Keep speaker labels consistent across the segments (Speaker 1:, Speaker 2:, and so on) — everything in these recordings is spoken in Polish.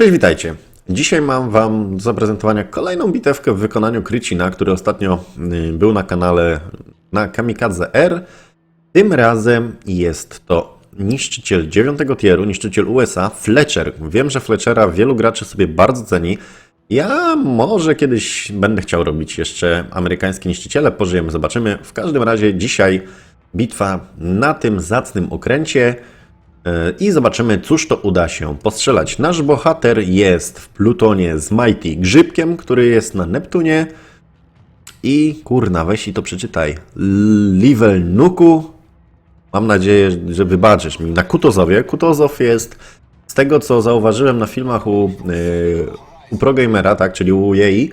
Speaker 1: Cześć, witajcie. Dzisiaj mam Wam do zaprezentowania kolejną bitewkę w wykonaniu Krycina, który ostatnio y, był na kanale na Kamikadze R. Tym razem jest to niszczyciel 9 tieru, niszczyciel USA, Fletcher. Wiem, że Fletchera wielu graczy sobie bardzo ceni. Ja może kiedyś będę chciał robić jeszcze amerykańskie niszczyciele, pożyjemy, zobaczymy. W każdym razie dzisiaj bitwa na tym zacnym okręcie. E, I zobaczymy, cóż to uda się postrzelać. Nasz bohater jest w Plutonie z Mighty Grzybkiem, który jest na Neptunie. I kurna, weź i to przeczytaj. Livel Nuku. Mam nadzieję, że wybaczysz mi. Na Kutozowie. Kutozow jest, z tego co zauważyłem na filmach u, yy, u ProGamera, tak, czyli u jej,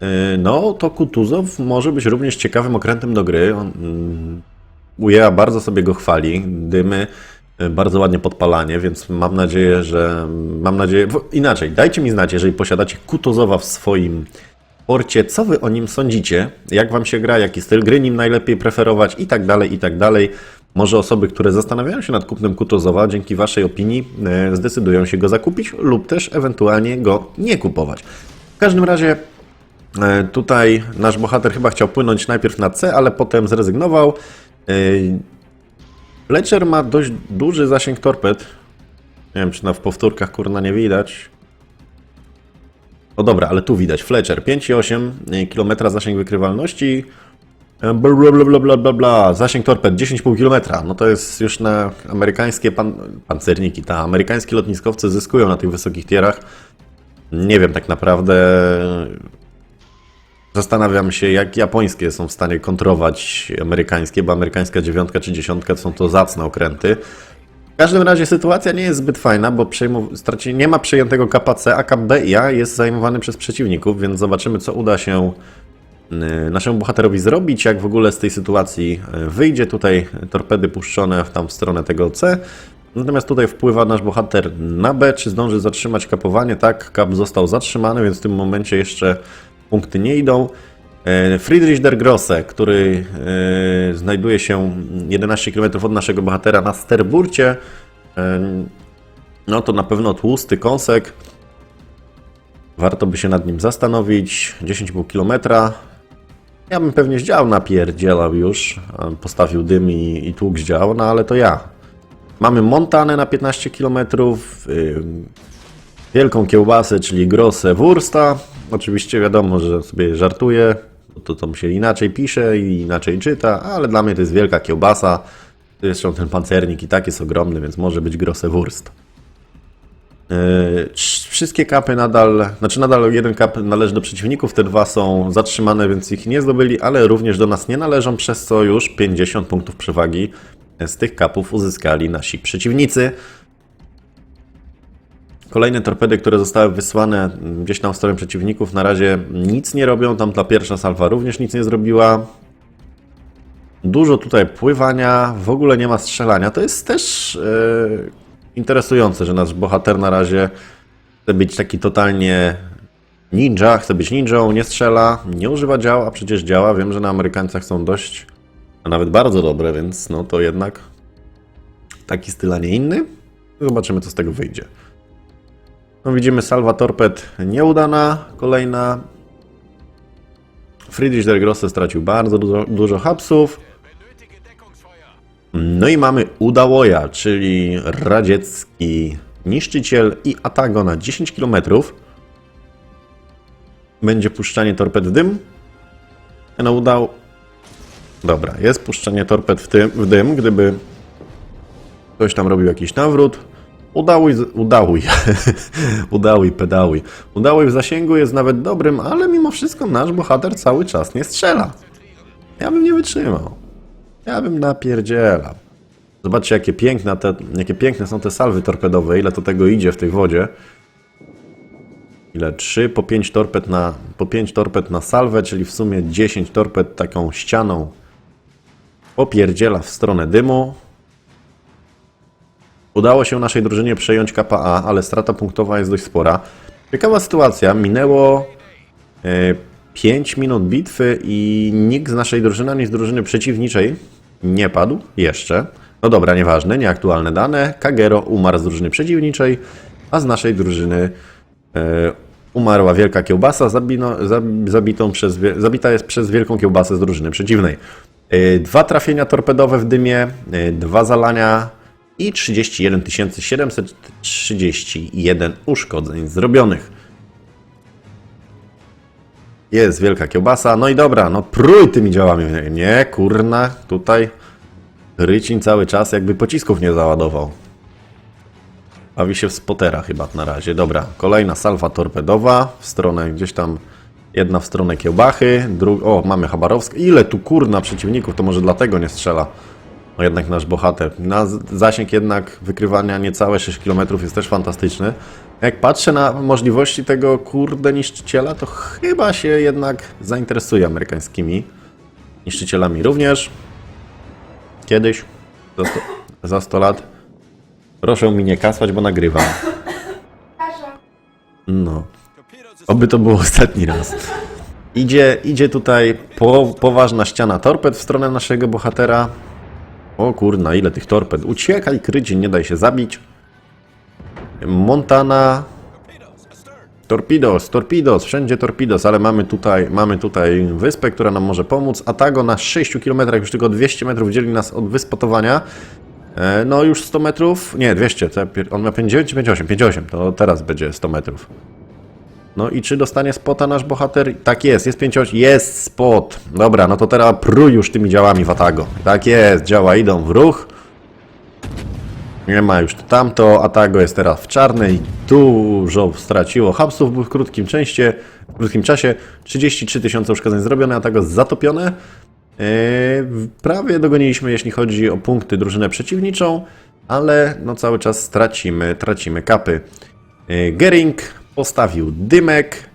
Speaker 1: yy, no to Kutuzow może być również ciekawym okrętem do gry. On, Ujeja bardzo sobie go chwali, dymy, bardzo ładnie podpalanie, więc mam nadzieję, że mam nadzieję, inaczej, dajcie mi znać, jeżeli posiadacie Kutozowa w swoim porcie, co wy o nim sądzicie, jak wam się gra, jaki styl gry nim najlepiej preferować i tak dalej, i tak dalej. Może osoby, które zastanawiają się nad kupnem Kutozowa, dzięki waszej opinii y, zdecydują się go zakupić lub też ewentualnie go nie kupować. W każdym razie E, Tutaj nasz bohater chyba chciał płynąć najpierw na C, ale potem zrezygnował. E, Fletcher ma dość duży zasięg torped. Nie wiem, czy na w powtórkach kurna nie widać. O dobra, ale tu widać. Fletcher 5,8 km zasięg wykrywalności. E, bla bla bla bla bla bla. Zasięg torped 10,5 km. No to jest już na amerykańskie pan, pancerniki. Ta amerykańskie lotniskowce zyskują na tych wysokich tierach. Nie wiem tak naprawdę Zastanawiam się, jak japońskie są w stanie kontrować amerykańskie, bo amerykańska dziewiątka czy dziesiątka są to zacne okręty. W każdym razie sytuacja nie jest zbyt fajna, bo straci- nie ma przejętego KPC, a KBIA jest zajmowany przez przeciwników, więc zobaczymy, co uda się y, naszemu bohaterowi zrobić, jak w ogóle z tej sytuacji y, wyjdzie. Tutaj torpedy puszczone w tam w stronę tego C. Natomiast tutaj wpływa nasz bohater na B, czy zdąży zatrzymać kapowanie. Tak, kap został zatrzymany, więc w tym momencie jeszcze punkty nie idą. E, Friedrich der Grosse, który e, znajduje się 11 km od naszego bohatera na Sterburcie. E, No to na pewno tłusty kąsek. Warto by się nad nim zastanowić. 10,5 km. Ja bym pewnie z dział napierdzielał już. Postawił dym i, i tłuk z dział, no ale to ja. Mamy Montanę na 15 km. Wielką kiełbasę, czyli Grosse Wursta. Oczywiście wiadomo, że sobie żartuję, to tam się inaczej pisze i inaczej czyta, ale dla mnie to jest wielka kiełbasa. Zresztą ten pancernik i tak jest ogromny, więc może być Grosse Wurst. Trz- Wszystkie kapy nadal, znaczy nadal jeden kap należy do przeciwników, te dwa są zatrzymane, więc ich nie zdobyli, ale również do nas nie należą, przez co już 50 punktów przewagi z tych kapów uzyskali nasi przeciwnicy. Kolejne torpedy, które zostały wysłane gdzieś tam w stronę przeciwników, na razie nic nie robią. Tam ta pierwsza salwa również nic nie zrobiła. Dużo tutaj pływania, w ogóle nie ma strzelania. To jest też e, interesujące, że nasz bohater na razie chce być taki totalnie ninja, chce być ninją, nie strzela, nie używa dział, a przecież działa. Wiem, że na Amerykańcach są dość, a nawet bardzo dobre, więc no to jednak taki styl, a nie inny. Zobaczymy, co z tego wyjdzie. No widzimy salwa torped nieudana, kolejna. Friedrich der Grosse stracił bardzo dużo, dużo hapsów. No i mamy Udałoja, czyli radziecki niszczyciel i Atago na 10 km. Będzie puszczanie torped dym. No udał. Dobra, jest puszczanie torped w, tym, w dym, gdyby ktoś tam robił jakiś nawrót. Udałuj, udałuj, udałuj, pedałuj. Udałuj w zasięgu jest nawet dobrym, ale mimo wszystko nasz bohater cały czas nie strzela. Ja bym nie wytrzymał. Ja bym napierdzielał. Zobaczcie, jakie piękne, te, jakie piękne są te salwy torpedowe, ile to tego idzie w tej wodzie. Ile? 3 po 5 torped na, po 5 torped na salwę, czyli w sumie 10 torped taką ścianą popierdziela w stronę dymu. Udało się naszej drużynie przejąć KPA, ale strata punktowa jest dość spora. Ciekawa sytuacja, minęło e, 5 minut bitwy i nikt z naszej drużyny, ani z drużyny przeciwniczej nie padł jeszcze. No dobra, nieważne, nieaktualne dane. Kagero umarł z drużyny przeciwniczej, a z naszej drużyny E, Umarła wielka kiełbasa, zabino, zab- zabitą przez, zabita jest przez wielką kiełbasę z drużyny przeciwnej. E, Dwa trafienia torpedowe w dymie, e, dwa zalania i 31 731 uszkodzeń zrobionych. Jest wielka kiełbasa, no i dobra, no prój tymi działami. Nie, kurna, tutaj Rycin cały czas jakby pocisków nie załadował. Bawi się w spotera chyba na razie. Dobra, kolejna salwa torpedowa w stronę gdzieś tam. Jedna w stronę kiełbachy, druga. O, mamy Chabarowska. Ile tu kurna przeciwników, to może dlatego nie strzela. No jednak nasz bohater. Na zasięg jednak wykrywania niecałe 6 km jest też fantastyczny. Jak patrzę na możliwości tego kurde niszczyciela, to chyba się jednak zainteresuje amerykańskimi niszczycielami również. Kiedyś, za 100, za 100 lat. Proszę mi nie kasłać, bo nagrywam. No. Oby to był ostatni raz. Idzie, idzie tutaj po, poważna ściana torped w stronę naszego bohatera. O kurna, ile tych torped. Uciekaj, krycie, nie daj się zabić. Montana. Torpedos, torpedos, wszędzie torpedos, ale mamy tutaj, mamy tutaj wyspę, która nam może pomóc. Atago na 6 km, już tylko 200 metrów dzieli nas od wyspotowania. E, No już 100 metrów, nie 200, co ja pier- on ma 59 czy 58, 58, to teraz będzie 100 metrów. No i czy dostanie spota nasz bohater? Tak jest, jest 58, jest spot. Dobra, no to teraz pruj już tymi działami w Atago. Tak jest, działa idą w ruch. Nie ma już tu tamto, Atago jest teraz w czarnej, dużo straciło hapsów w krótkim częście, w krótkim czasie, 33 tysiące uszkodzeń zrobione, Atago zatopione. Yy, prawie dogoniliśmy, jeśli chodzi o punkty drużynę przeciwniczą, ale no cały czas tracimy, tracimy kapy. Yy, Gering postawił dymek,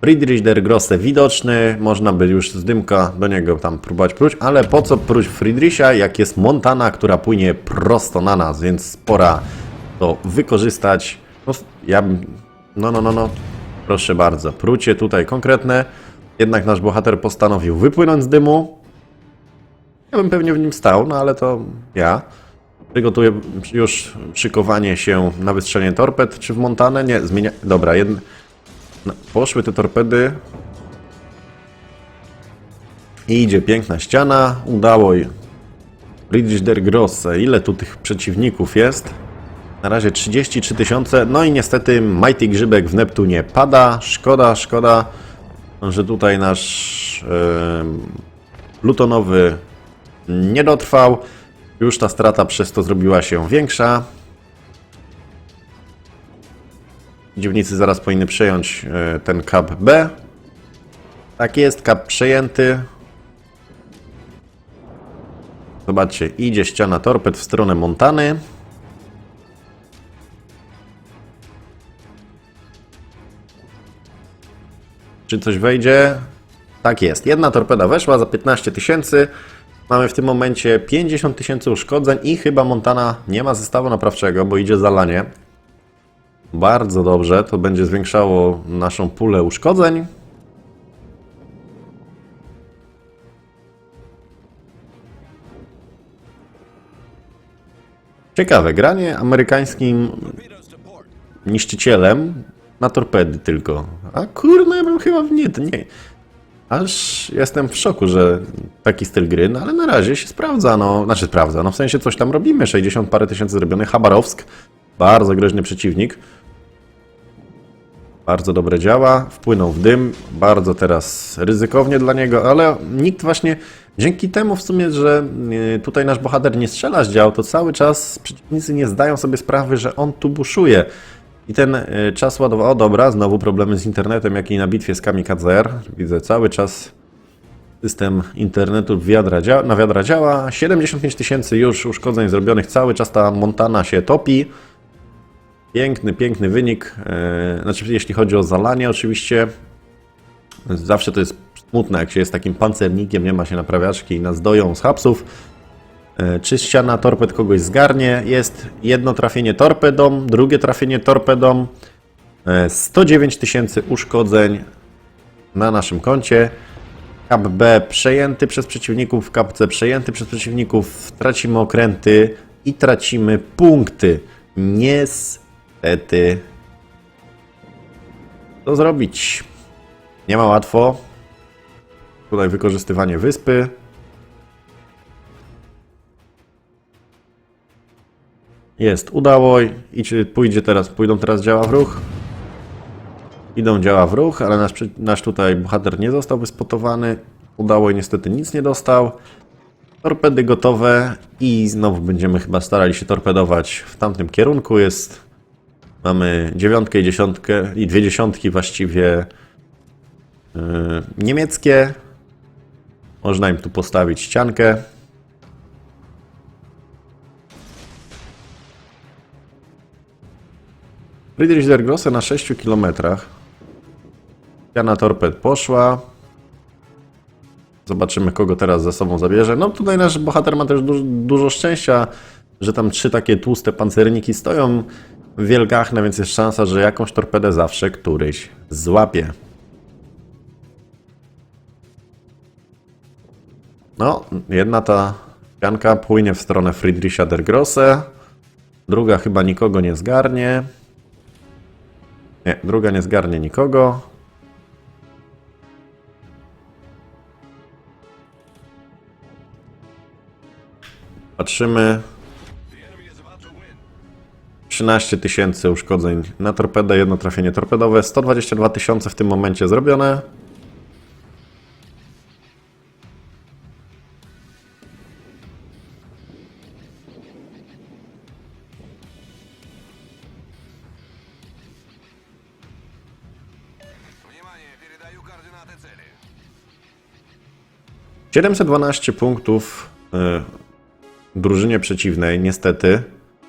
Speaker 1: Friedrich der Grosse widoczny, można by już z dymka do niego tam próbować próć, ale po co próć Friedricha, jak jest Montana, która płynie prosto na nas, więc pora to wykorzystać. No, ja bym... No, no, no, no. Proszę bardzo, prucie tutaj konkretne. Jednak nasz bohater postanowił wypłynąć z dymu. Ja bym pewnie w nim stał, no ale to ja. Przygotuję już szykowanie się na wystrzelenie torped. Czy w Montanę? Nie, zmienia... Dobra, no, poszły te torpedy. I idzie piękna ściana. Udało je. Friedrich der Grosse. Ile tu tych przeciwników jest? Na razie 33 tysiące. No i niestety Mighty Grzybek w Neptunie pada. Szkoda, szkoda, że tutaj nasz em, plutonowy nie dotrwał. Już ta strata przez to zrobiła się większa. Dziwnicy zaraz powinny przejąć e, ten kap B. Tak jest, kap przejęty. Zobaczcie, idzie ściana torped w stronę Montany. Czy coś wejdzie? Tak jest. Jedna torpeda weszła za 15 tysięcy. Mamy w tym momencie 50 tysięcy uszkodzeń i chyba Montana nie ma zestawu naprawczego, bo idzie zalanie. Bardzo dobrze, to będzie zwiększało naszą pulę uszkodzeń. Ciekawe, granie amerykańskim niszczycielem na torpedy tylko. A kurna, ja bym chyba w nie, nie. Aż jestem w szoku, że taki styl gry, no ale na razie się sprawdza, no, znaczy sprawdza, no w sensie coś tam robimy, 60 parę tysięcy zrobionych, Chabarowsk, bardzo groźny przeciwnik, bardzo dobre działa, wpłynął w dym, bardzo teraz ryzykownie dla niego, ale nikt właśnie, dzięki temu w sumie, że e, tutaj nasz bohater nie strzela z dział, to cały czas przeciwnicy nie zdają sobie sprawy, że on tu buszuje. I ten e, czas ładował, o dobra, znowu problemy z internetem, jak i na bitwie z Kamikadze R. Widzę cały czas system internetu wiadra na wiadra działa. 75 tysięcy już uszkodzeń zrobionych, cały czas ta Montana się topi. Piękny, piękny wynik. E, znaczy, jeśli chodzi o zalanie, oczywiście. Zawsze to jest smutne, jak się jest takim pancernikiem, nie ma się naprawiaczki i nas doją z hapsów. E, Czy ściana torped kogoś zgarnie? Jest jedno trafienie torpedą, drugie trafienie torpedą. E, 109 tysięcy uszkodzeń na naszym koncie. Kap B przejęty przez przeciwników, kap C przejęty przez przeciwników. Tracimy okręty i tracimy punkty. Niestety. Co zrobić? Nie ma łatwo. Tutaj wykorzystywanie wyspy. Jest, udało. I pójdzie teraz, pójdą teraz działa w ruch? Idą działa w ruch, ale nasz, nasz tutaj bohater nie został wyspotowany. Udało i niestety nic nie dostał. Torpedy gotowe i znowu będziemy chyba starali się torpedować w tamtym kierunku. Jest, mamy dziewiątkę i dziesiątkę i dwie dziesiątki właściwie yy, niemieckie. Można im tu postawić ściankę. Friedrich der Grosse na 6 km. Ściana torped poszła. Zobaczymy, kogo teraz ze sobą zabierze. No tutaj nasz bohater ma też dużo, szczęścia, że tam trzy takie tłuste pancerniki stoją w wielgachne, więc jest szansa, że jakąś torpedę zawsze któryś złapie. No, jedna ta pianka płynie w stronę Friedricha der Grosse, druga chyba nikogo nie zgarnie. Nie, druga nie zgarnie nikogo. Patrzymy. 13 tysięcy uszkodzeń na torpedę, jedno trafienie torpedowe, 122 tysiące w tym momencie zrobione. 712 punktów y, drużynie przeciwnej, niestety.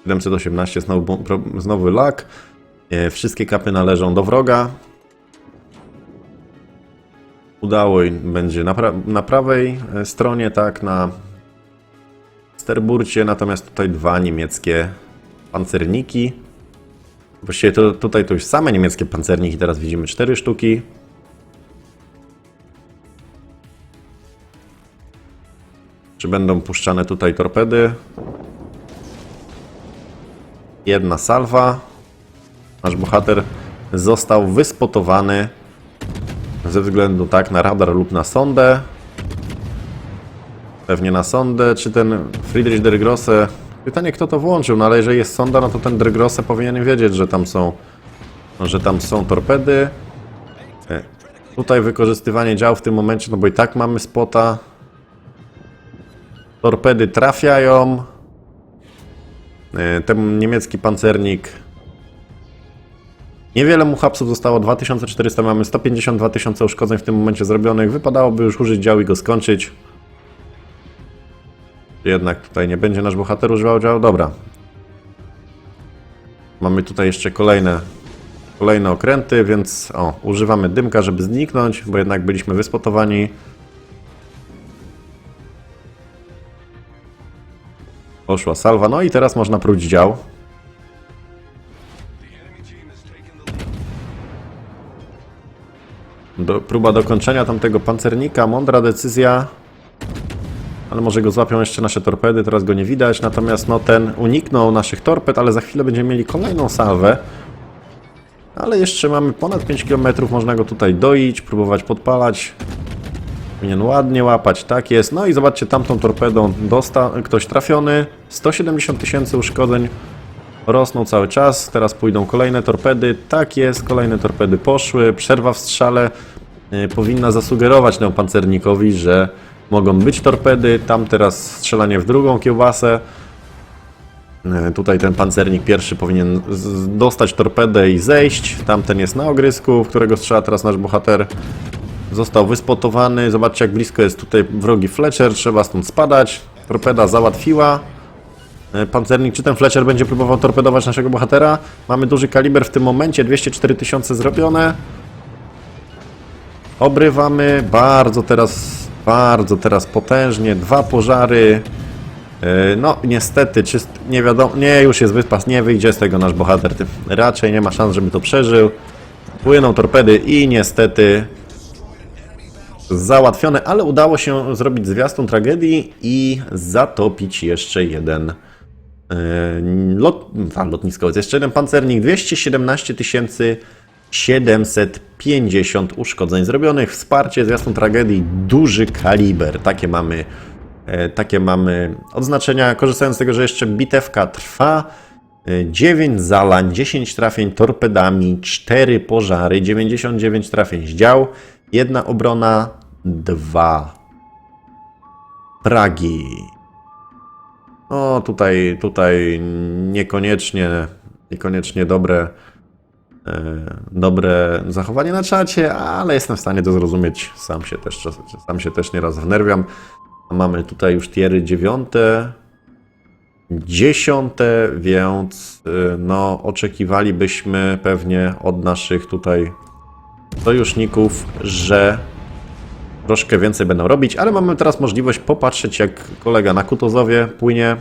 Speaker 1: 718 znowu, znowu lak. Y, wszystkie kapy należą do wroga. Udało im będzie na, pra- na prawej y, stronie, tak, na sterburcie, natomiast tutaj dwa niemieckie pancerniki. Właściwie to, tutaj to już same niemieckie pancerniki, teraz widzimy cztery sztuki. Czy będą puszczane tutaj torpedy? Jedna salwa. Nasz bohater został wyspotowany ze względu tak na radar lub na sondę. Pewnie na sondę, czy ten Friedrich der Grosse... Pytanie kto to włączył, no ale jeżeli jest sonda, no to ten der Grosse powinien wiedzieć, że tam są że tam są torpedy. E, Tutaj wykorzystywanie dział w tym momencie, no bo i tak mamy spota. Torpedy trafiają. E, Ten niemiecki pancernik. Niewiele mu hapsów zostało, 2400, mamy 152 tysiące uszkodzeń w tym momencie zrobionych. Wypadałoby już użyć dział i go skończyć. Jednak tutaj nie będzie nasz bohater używał działu. Dobra. Mamy tutaj jeszcze kolejne, kolejne okręty, więc o, używamy dymka, żeby zniknąć, bo jednak byliśmy wyspotowani. Poszła salwa, no i teraz można próć dział. Do, próba dokończenia tamtego pancernika, mądra decyzja. Ale może go złapią jeszcze nasze torpedy, teraz go nie widać. Natomiast no ten uniknął naszych torped, ale za chwilę będziemy mieli kolejną salwę. Ale jeszcze mamy ponad 5 km, można go tutaj doić, próbować podpalać. Powinien ładnie łapać, tak jest. No i zobaczcie, tamtą torpedą dostał ktoś trafiony. 170 tysięcy uszkodzeń rosną cały czas. Teraz pójdą kolejne torpedy. Tak jest, kolejne torpedy poszły. Przerwa w strzale y, powinna zasugerować temu pancernikowi, że mogą być torpedy. Tam teraz strzelanie w drugą kiełbasę. Y, Tutaj ten pancernik pierwszy powinien dostać torpedę i zejść. Tamten jest na ogrysku, w którego strzela teraz nasz bohater. Został wyspotowany. Zobaczcie, jak blisko jest tutaj wrogi Fletcher. Trzeba stąd spadać. Torpeda załatwiła. E, Pancernik, czy ten Fletcher będzie próbował torpedować naszego bohatera? Mamy duży kaliber w tym momencie. 204 tysiące zrobione. Obrywamy. Bardzo teraz, bardzo teraz potężnie. Dwa pożary. E, No, niestety, czyst, nie wiadomo, nie, już jest wyspas, nie wyjdzie z tego nasz bohater. Raczej nie ma szans, żeby to przeżył. Płyną torpedy i niestety załatwione, ale udało się zrobić zwiastun tragedii i zatopić jeszcze jeden e, lot, a, lotniskowiec, jeszcze jeden pancernik, 217 700 50 uszkodzeń zrobionych. Wsparcie zwiastun tragedii, duży kaliber. Takie mamy, e, takie mamy odznaczenia. Korzystając z tego, że jeszcze bitewka trwa. e, 9 zalań, 10 trafień torpedami, 4 pożary, 99 trafień z dział, jedna obrona, 2 fragi. No tutaj, tutaj niekoniecznie, niekoniecznie dobre, e, dobre zachowanie na czacie, ale jestem w stanie to zrozumieć. Sam się też, sam się też nieraz wnerwiam. Mamy tutaj już tiery dziewiąte, dziesiąte, więc e, no oczekiwalibyśmy pewnie od naszych tutaj sojuszników, że troszkę więcej będą robić, ale mamy teraz możliwość popatrzeć, jak kolega na Kutozowie płynie.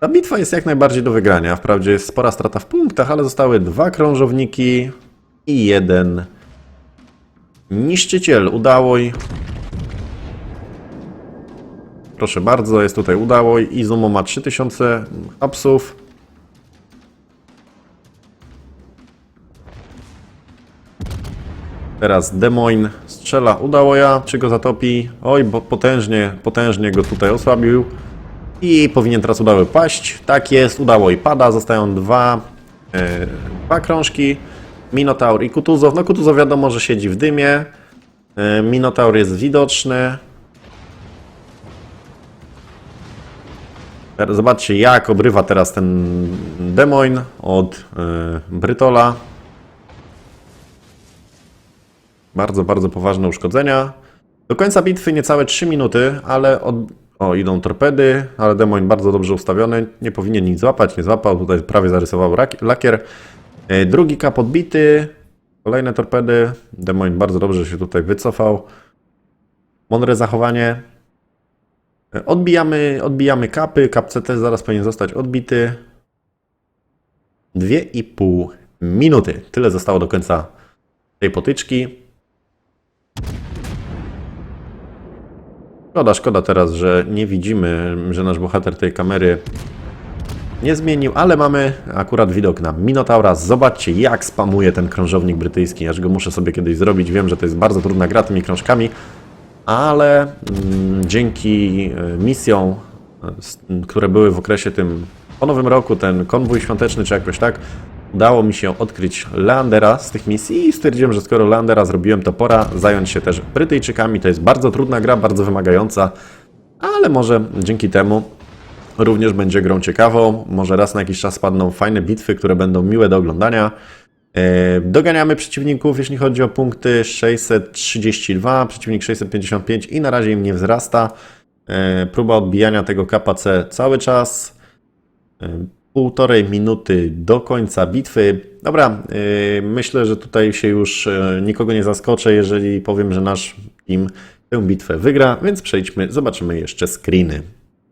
Speaker 1: Ta bitwa jest jak najbardziej do wygrania. Wprawdzie jest spora strata w punktach, ale zostały dwa krążowniki i jeden niszczyciel. Udało i... Proszę bardzo, jest tutaj udało i Izumo ma 3000 hapsów. Teraz Demoin strzela, udało ja, czy go zatopi? Oj, bo potężnie, potężnie go tutaj osłabił. I powinien teraz udało paść. Tak jest, udało i pada. Zostają dwa, e, dwa krążki. Minotaur i Kutuzow. No Kutuzow wiadomo, że siedzi w dymie. E, Minotaur jest widoczny. Zobaczcie, jak obrywa teraz ten Demoin od e, Brytola. Bardzo, bardzo poważne uszkodzenia. Do końca bitwy niecałe 3 minuty, ale od... O, idą torpedy, ale Demoin bardzo dobrze ustawiony. Nie powinien nic złapać, nie złapał. Tutaj prawie zarysował lakier. E, Drugi kap odbity. Kolejne torpedy. Demoin bardzo dobrze się tutaj wycofał. Mądre zachowanie. E, Odbijamy, odbijamy kapy. Kap CT zaraz powinien zostać odbity. 2,5 minuty. Tyle zostało do końca tej potyczki. Szkoda, szkoda teraz, że nie widzimy, że nasz bohater tej kamery nie zmienił, ale mamy akurat widok na Minotaura. Zobaczcie, jak spamuje ten krążownik brytyjski. Aż go muszę sobie kiedyś zrobić. Wiem, że to jest bardzo trudna gra tymi krążkami, ale mm, dzięki e, misjom, e, które były w okresie tym po nowym roku, ten konwój świąteczny czy jakoś tak, udało mi się odkryć Leandera z tych misji i stwierdziłem, że skoro Leandera zrobiłem, to pora zająć się też Brytyjczykami. To jest bardzo trudna gra, bardzo wymagająca, ale może dzięki temu również będzie grą ciekawą. Może raz na jakiś czas spadną fajne bitwy, które będą miłe do oglądania. E, Doganiamy przeciwników, jeśli chodzi o punkty 632, przeciwnik 655 i na razie im nie wzrasta. E, Próba odbijania tego KPC cały czas. Półtorej minuty do końca bitwy. Dobra, e, myślę, że tutaj się już e, nikogo nie zaskoczę, jeżeli powiem, że nasz team tę bitwę wygra, więc przejdźmy, zobaczymy jeszcze screeny.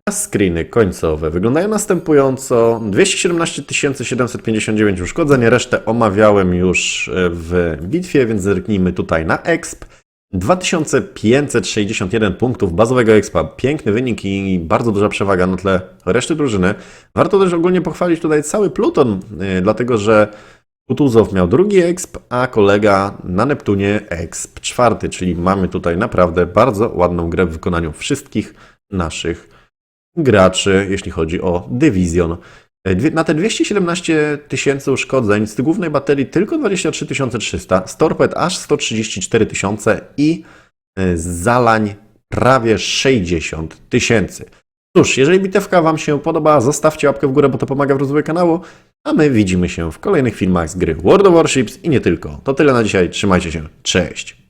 Speaker 1: A Screeny końcowe wyglądają następująco. 217 759 uszkodzeń, resztę omawiałem już e, w bitwie, więc zerknijmy tutaj na exp. 2561 punktów bazowego expa. Piękny wynik i bardzo duża przewaga na tle reszty drużyny. Warto też ogólnie pochwalić tutaj cały pluton, e, dlatego że Kutuzow miał drugi exp, a kolega na Neptunie exp czwarty, czyli mamy tutaj naprawdę bardzo ładną grę w wykonaniu wszystkich naszych graczy, jeśli chodzi o Division. E, Na te 217 tysięcy uszkodzeń z głównej baterii tylko 23 300, z torped aż 134 tysiące i e, z zalań prawie 60 tysięcy. Cóż, jeżeli bitewka Wam się podoba, zostawcie łapkę w górę, bo to pomaga w rozwoju kanału, a my widzimy się w kolejnych filmach z gry World of Warships i nie tylko. To tyle na dzisiaj, trzymajcie się, cześć!